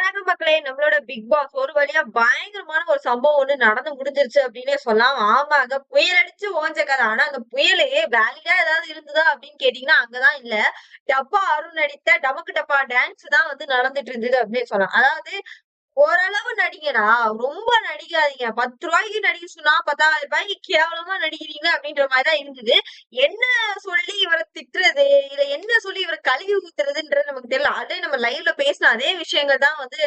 வணக்கம் மக்களே நம்மளோட பிக் பாஸ் ஒரு வழியா பயங்கரமான ஒரு சம்பவம் ஒண்ணு நடந்து முடிஞ்சிருச்சு அப்படின்னே சொல்லலாம். ஆமாங்க புயல் அடிச்சு ஓஞ்ச கதை. ஆனா அந்த புயலே வேலிடா ஏதாவது இருந்ததா அப்படின்னு கேட்டீங்கன்னா அங்கதான் இல்ல. டப்பா அருண் நடித்த டமக்கு டப்பா டான்ஸ் தான் வந்து நடந்துட்டு இருந்தது அப்படின்னு சொல்லலாம். அதாவது ஓரளவு நடிகனா ரொம்ப நடிக்காதீங்க. பத்து ரூபாய்க்கு நடிக்க சொன்னா பத்தாயிரம் ரூபாய்க்கு கேவலமா நடிக்கிறீங்க அப்படின்ற மாதிரிதான் இருந்தது. என்ன சொல்லி இவரை திட்டுறது? இல்ல என்ன சொல்லி இவரை கழுவி ஊத்துறதுன்றது தெரியல. அதே நம்ம லைவ்ல பேசின அதே விஷயங்கள் தான் வந்து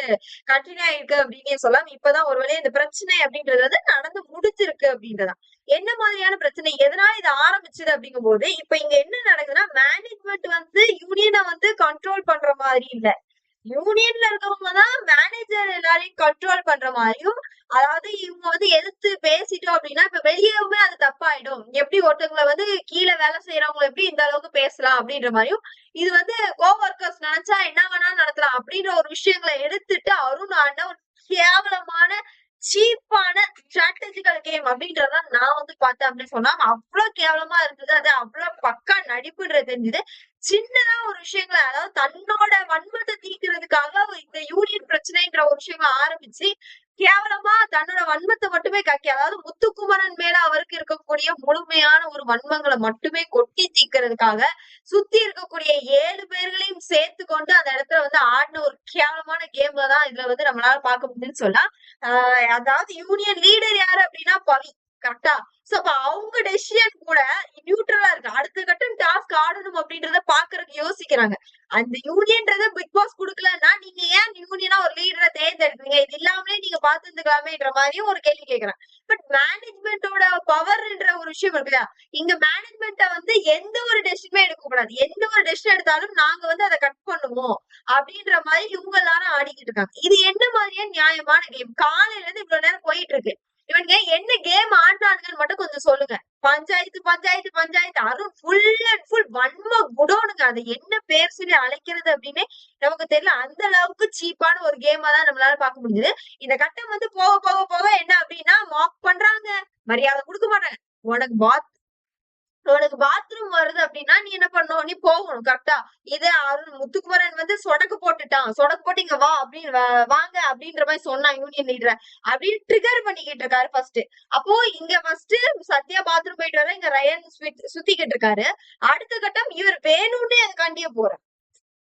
கண்டினியூ ஆயிருக்கு அப்படின்னே சொல்லலாம். இப்பதான் ஒருவேளை இந்த பிரச்சனை அப்படின்றது வந்து நடந்து முடிஞ்சிருக்கு அப்படின்றதான். என்ன மாதிரியான பிரச்சனை? எதனால இது ஆரம்பிச்சது அப்படிங்கும் போது இப்ப இங்க என்ன நடக்குதுன்னா மேனேஜ்மெண்ட் வந்து யூனியனை வந்து கண்ட்ரோல் பண்ற மாதிரி இல்லை. யூனியன்ல இருக்கவங்க தான் மேனேஜர் எல்லாரையும் கண்ட்ரோல் பண்ற மாதிரியும் அதாவது இவங்க வந்து எதிர்த்து பேசிட்டோம் அப்படின்னா இப்ப வெளியவுமே அது தப்பாயிடும். எப்படி ஒருத்தவங்களை வந்து கீழே வேலை செய்யறவங்களை எப்படி இந்த அளவுக்கு பேசலாம் அப்படின்ற மாதிரியும் இது வந்து கோ ஒர்க்கர்ஸ் நினைச்சா என்ன வேணாலும் நடத்தலாம் அப்படின்ற ஒரு விஷயங்களை எடுத்துட்டு அருண் ஆண்ட ஒரு கேவலமான சீப்பான ஸ்ட்ராட்டஜிக்கல் கேம் அப்படின்றத நான் வந்து பார்த்தேன் அப்படின்னு சொன்னா அவ்வளவு கேவலமா இருந்தது அது அவ்வளவு பக்கா நடிப்புன்றது தெரிஞ்சது. சின்னதா ஒரு விஷயங்களை அதாவது தன்னோட வன்மத்தை தீக்கிறதுக்காக இந்த யூனியன் பிரச்சனைன்ற ஒரு விஷயங்களை ஆரம்பிச்சு கேவலமா தன்னோட வன்மத்தை மட்டுமே கக்கி அதாவது முத்துக்குமரன் மேல அவருக்கு இருக்கக்கூடிய முழுமையான ஒரு வன்மங்களை மட்டுமே கொட்டி தீக்கிறதுக்காக சுத்தி இருக்கக்கூடிய ஏழு பேர்களையும் சேர்த்து கொண்டு அந்த இடத்துல வந்து ஆடின ஒரு கேவலமான கேம்ல தான் இதுல வந்து நம்மளால பார்க்க முடியும்னு சொல்லலாம். ஆஹ் அதாவது யூனியன் லீடர் யாரு அப்படின்னா பவி. கரெக்டா சோ அப்ப அவங்க டெசிஷன் கூட நியூட்ரலா இருக்கு. அடுத்த கட்டம் டாஸ்க் ஆடணும் அப்படின்றத பாக்குறதுக்கு யோசிக்கிறாங்க. அந்த யூனியன்றத பிக் பாஸ் குடுக்கலன்னா நீங்க ஏன் யூனியனா ஒரு லீடரை தேர்ந்தெடுப்பீங்க இது இல்லாமலே நீங்க பாத்துருந்துக்கலாமேன்ற மாதிரியும் ஒரு கேள்வி கேக்குறேன் பட் மேனேஜ்மெண்டோட பவர்ன்ற ஒரு விஷயம் இருக்கு இங்க மேனேஜ்மெண்ட்ட வந்து எந்த ஒரு டெசிஷனுமே எடுக்க கூடாது. எந்த ஒரு டெசிஷன் எடுத்தாலும் நாங்க வந்து அதை கட் பண்ணுவோம் அப்படின்ற மாதிரி இவங்க எல்லாரும் ஆடிக்கிட்டு இருக்காங்க. இது என்ன மாதிரியான நியாயமான கேம் காலையில இருந்து இவ்வளவு நேரம் போயிட்டு இருக்கு. இவனுங்க என்ன கேம் ஆடுறானுங்கன்னு மட்டும் கொஞ்சம் சொல்லுங்க. Panchayat panchayat panchayat. Arun full and full வன்ம குடோனுங்க அது என்ன பேர் சொல்லி அழைக்கிறது அப்படின்னு நமக்கு தெரியல. அந்த அளவுக்கு சீப்பான ஒரு கேமா தான் நம்மளால பார்க்க முடியுது இந்த கட்டம் வந்து போக போக போக என்ன அப்படின்னா மாக் பண்றாங்க. மரியாதை கொடுக்க மாட்டாங்க. உனக்கு பாத் உனக்கு பாத்ரூம் வருது அப்படின்னா நீ என்ன பண்ணும் நீ போகணும் கரெக்டா இது அருண் முத்துக்குமரன் வந்து சொடக்கு போட்டுட்டான். சொடக்கு போட்டு இங்க வா அப்படின்னு வாங்க அப்படின்ற மாதிரி சொன்னான் யூனியன் லீடர் அப்படின்னு ட்ரிகர் பண்ணிக்கிட்டு இருக்காரு ஃபர்ஸ்ட் அப்போ இங்க ஃபர்ஸ்ட் சத்யா பாத்ரூம் போயிட்டு வர இங்க ரயன் சுத்தி- சுத்திக்கிட்டு இருக்காரு. அடுத்த கட்டம் இவர் வேணும்னே அது கண்டிய போற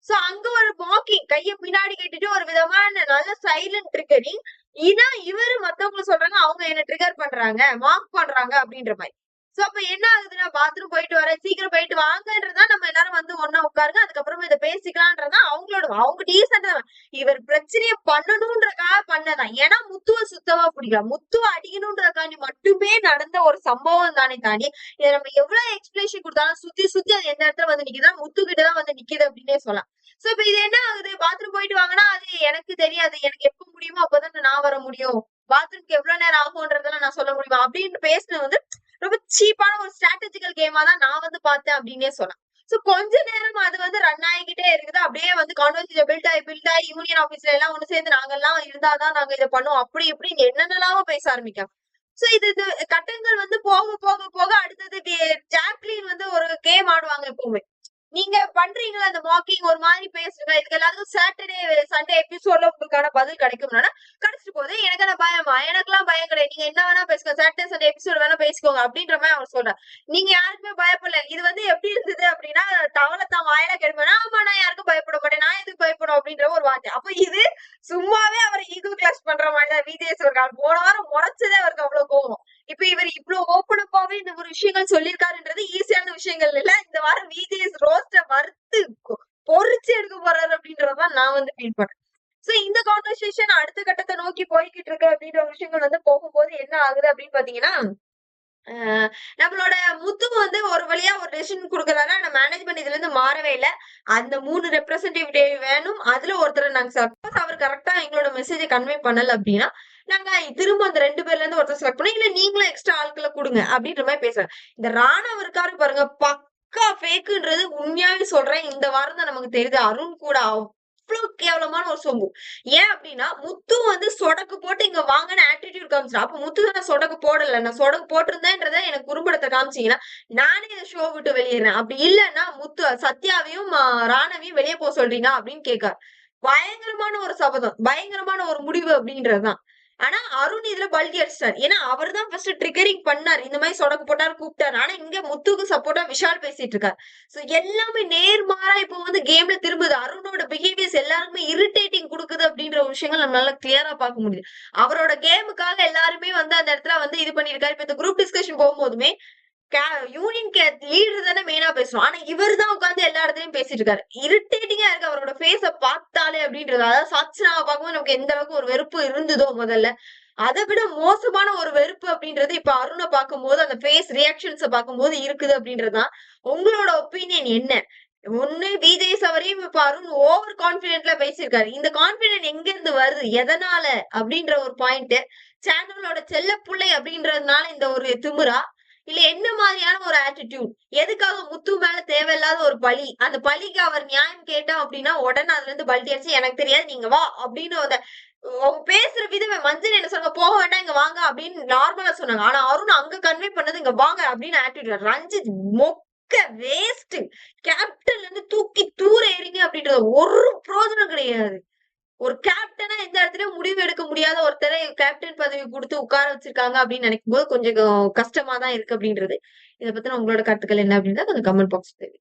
சோ அங்க ஒரு மாக்கிங் கைய பின்னாடி கேட்டுட்டு ஒரு விதமான நல்ல சைலண்ட் ட்ரிகரிங் இனா இவரு மத்தவங்களை சொல்றாங்க அவங்க என்ன ட்ரிகர் பண்றாங்க மார்க் பண்றாங்க அப்படின்ற மாதிரி. சோ அப்ப என்ன ஆகுதுன்னா பாத்ரூம் போயிட்டு வரேன் சீக்கிரம் போயிட்டு வாங்கன்றதா நம்ம எல்லாரும் வந்து ஒண்ணா உட்காருங்க அதுக்கப்புறமா இதை பேசிக்கலான்றதா அவங்களோட அவங்க டீசெண்டா இவர் பிரச்சனைய பண்ணணும்ன்றக்காக பண்ணதான். ஏன்னா முத்துவ சுத்தமா பிடிக்கலாம். முத்துவ அடிக்கணும்ன்றதுக்காண்டி மட்டுமே நடந்த ஒரு சம்பவம் தானே தாண்டி இதை நம்ம எவ்வளவு எக்ஸ்பிளேஷன் கொடுத்தாலும் சுத்தி சுத்தி அது எந்த இடத்துல வந்து நிக்குதா முத்து கிட்டதான் வந்து நிக்குது அப்படின்னே சொல்லலாம். சோ இப்ப இது என்ன ஆகுது? பாத்ரூம் போயிட்டு வாங்கினா அது எனக்கு தெரியாது. எனக்கு எப்ப முடியுமோ அப்பதான் நான் வர முடியும். பாத்ரூம்க்கு எவ்வளவு நேரம் ஆகும்ன்றதெல்லாம் நான் சொல்ல முடியுமா? அப்படின்னு பேசுனது வந்து ரொம்ப சீப்பான ஒரு ஸ்ட்ராட்டஜிக்கல் கேமா தான் நான் வந்து பார்த்தேன் அப்படின்னே சொன்னேன் சோ கொஞ்ச நேரம் அது வந்து ரன் ஆகிக்கிட்டே இருக்குது. அப்படியே வந்து கான்வர்சேஷன் பில்ட் ஆகி பில்ட் ஆகி யூனியன் ஆபீஸ்ல எல்லாம் ஒண்ணு சேர்ந்து நாங்கெல்லாம் இருந்தாதான் நாங்க இதை பண்ணுவோம். அப்படி இப்படி என்னென்னலாம் பேச ஆரம்பிக்காங்க சோ இது இது கட்டங்கள் வந்து போக போக போக அடுத்தது ஜாக்லின் வந்து ஒரு கேம் ஆடுவாங்க எப்பவுமே. நீங்க பண்றீங்களா அந்த மாக்கிங் ஒரு மாதிரி பேசுறீங்க இதுக்கு எல்லாத்துக்கும் சாட்டர்டே சண்டே எபிசோட்ல உங்களுக்கான பதில் கிடைக்கும்னா நீங்க என்ன வேணா பேசுங்க. சாட்டர்டே சண்டே எபிசோட் வேணா பேசிக்கோங்க அப்படின்ற மாதிரி அவர் சொல்றாரு நீங்க யாருக்குமே பயப்படல. இது வந்து எப்படி இருந்தது அப்படின்னா தவளை தான் வாயில கேட்பேன் ஆமா நான் யாருக்கும் பயப்பட மாட்டேன். நான் எதுக்கு பயப்படும் அப்படின்ற ஒரு வார்த்தை. அப்ப இது சும்மாவே அவர் ஈகோ கிளாஸ் பண்ற மாதிரி தான் விஜய் இருக்காரு போன வாரம் முறைச்சதே அவருக்கு அவ்வளவு கோவம் இப்ப இவர் இவ்வளவு ஓப்பனப்பாவே இந்த ஒரு விஷயங்கள் சொல்லியிருக்காருன்றது ஈஸியான விஷயங்கள் இல்ல. இந்த வாரம் விஜேஎஸ் ரோஸ்ட வறுத்து பொறிச்சு பொரிச்சு எடுக்க போறாரு அப்படின்றதான் நான் வந்து ஃபீல் பண்றேன். சோ இந்த கான்வர்சேஷன் அடுத்த கட்டத்தை நோக்கி போய்கிட்டு இருக்கு அப்படின்ற விஷயங்கள் வந்து போகும்போது என்ன ஆகுது அப்படின்னு பாத்தீங்கன்னா ஆஹ் நம்மளோட முத்து வந்து ஒரு வழியா ஒரு டெசிஷன் கொடுக்கறாங்க ஆனா மேனேஜ்மெண்ட் இதுல இருந்து மாறவே இல்ல. அந்த மூணு ரெப்ரசன்டேட்டிவ் வேணும். அதுல ஒருத்தர் நாங்க சப்போஸ் அவர் கரெக்டா எங்களோட மெசேஜை கன்வே பண்ணல அப்படின்னா நாங்க திரும்ப அந்த ரெண்டு பேர்ல இருந்து ஒருத்தர் செலக்ட் பண்ணி இல்ல நீங்களும் எக்ஸ்ட்ரா ஆட்களை கொடுங்க அப்படின்ற மாதிரி பேசுறாங்க இந்த ராணவ இருக்காரு பாருங்க பக்கா ஃபேக்குன்றது உண்மையாவே சொல்றேன். இந்த வாரம் தான் நமக்கு தெரியுது. அருண் கூட அவ்வளவு கேவலமான ஒரு சொம்பு. ஏன் அப்படின்னா முத்து வந்து சொடக்கு போட்டு இங்க வாங்கன்னு ஆட்டிடியூட் காமிச்சிடும் அப்ப முத்து நான் சொடக்கு போடல. நான் சொடக்கு போட்டிருந்தேன்றத எனக்கு குறும்படத்தை காமிச்சீங்கன்னா நானே இந்த ஷோ விட்டு வெளியேறேன். அப்படி இல்லைன்னா முத்து சத்யாவையும் ராணவையும் ராணவியும் வெளியே போக சொல்றீங்க அப்படின்னு கேட்காரு. பயங்கரமான ஒரு சபதம். பயங்கரமான ஒரு முடிவு அப்படின்றதுதான். ஆனா அருண் இதுல பல்கி அடிச்சிட்டார். ஏன்னா அவர் தான் ஃபர்ஸ்ட் ட்ரிகரிங் பண்ணார். இந்த மாதிரி சொடக்கு போட்டார் கூப்பிட்டாரு. ஆனா இங்க முத்துக்கு சப்போர்ட்டா விஷால் பேசிட்டு இருக்காரு. சோ எல்லாமே நேர்மாறா இப்போ வந்து கேம்ல திரும்புது. அருணோட பிளேயர்ஸ் எல்லாருக்குமே இரிட்டேட்டிங் கொடுக்குது அப்படின்ற விஷயங்கள் நம்மளால கிளியரா பார்க்க முடியுது. அவரோட கேமுக்காக எல்லாருமே வந்து அந்த இடத்துல வந்து இது பண்ணிருக்காரு. இப்ப இந்த குரூப் டிஸ்கஷன் போகும்போதுமே யூனியன் லீடர் தானே மெயினா பேசணும் ஆனா இவர் தான் உட்காந்து எல்லா இடத்துலயும் பேசிட்டு இருக்காரு இரிட்டேட்டிங்கா இருக்கு அவரோட ஃபேஸ பார்த்தாலே அப்படின்றது. அதாவது சச்சனாவை பார்க்கும்போது நமக்கு எந்த அளவுக்கு ஒரு வெறுப்பு இருந்ததோ முதல்ல. அதை விட மோசமான ஒரு வெறுப்பு அப்படின்றது இப்ப அருணை பார்க்கும்போது அந்த ஃபேஸ் ரியாக்ஷன்ஸ பார்க்கும்போது இருக்குது அப்படின்றதுதான். உங்களோட ஒப்பீனியன் என்ன? ஒண்ணு விஜய் சவரையும் இப்ப அருண் ஓவர் கான்பிடென்ட்ல பேசியிருக்காரு. இந்த கான்பிடென்ட் எங்க இருந்து வருது? எதனால? அப்படின்ற ஒரு பாயிண்ட் சேனலோட செல்ல பிள்ளை அப்படின்றதுனால இந்த ஒரு திமுறா இல்ல என்ன மாதிரியான ஒரு ஆட்டிடியூட் எதுக்காக முத்து மேல தேவையில்லாத ஒரு பழி? அந்த பழிக்கு அவர் நியாயம் கேட்டோம் அப்படின்னா உடனே அதுல இருந்து பல்டி அடிச்சு எனக்கு தெரியாது நீங்க வா அப்படின்னு அந்த அவங்க பேசுற விதமே மஞ்சள் என்ன சொன்னாங்க? போக வேண்டாம் இங்க வாங்க அப்படின்னு நார்மலா சொன்னாங்க. ஆனா அருண் அங்க கன்வே பண்ணது இங்க வாங்க அப்படின்னு ஆட்டிடியூட் ரஞ்சித் மொக்க வேஸ்ட் கேப்டன்ல இருந்து தூக்கி தூர எறிங்க அப்படின்றது ஒரு பிரோஜனம் கிடையாது. ஒரு கேப்டனா எந்த இடத்துல முடிவு எடுக்க முடியாத ஒருத்தரை கேப்டன் பதவி கொடுத்து உட்கார வச்சிருக்காங்க அப்படின்னு நினைக்கும் போது கொஞ்சம் கஷ்டமா தான் இருக்கு அப்படின்றது. இதை பத்தின உங்களோட கருத்துக்கள் என்ன அப்படின்றத கொஞ்சம் கமெண்ட் பாக்ஸ் தெரிவிச்சு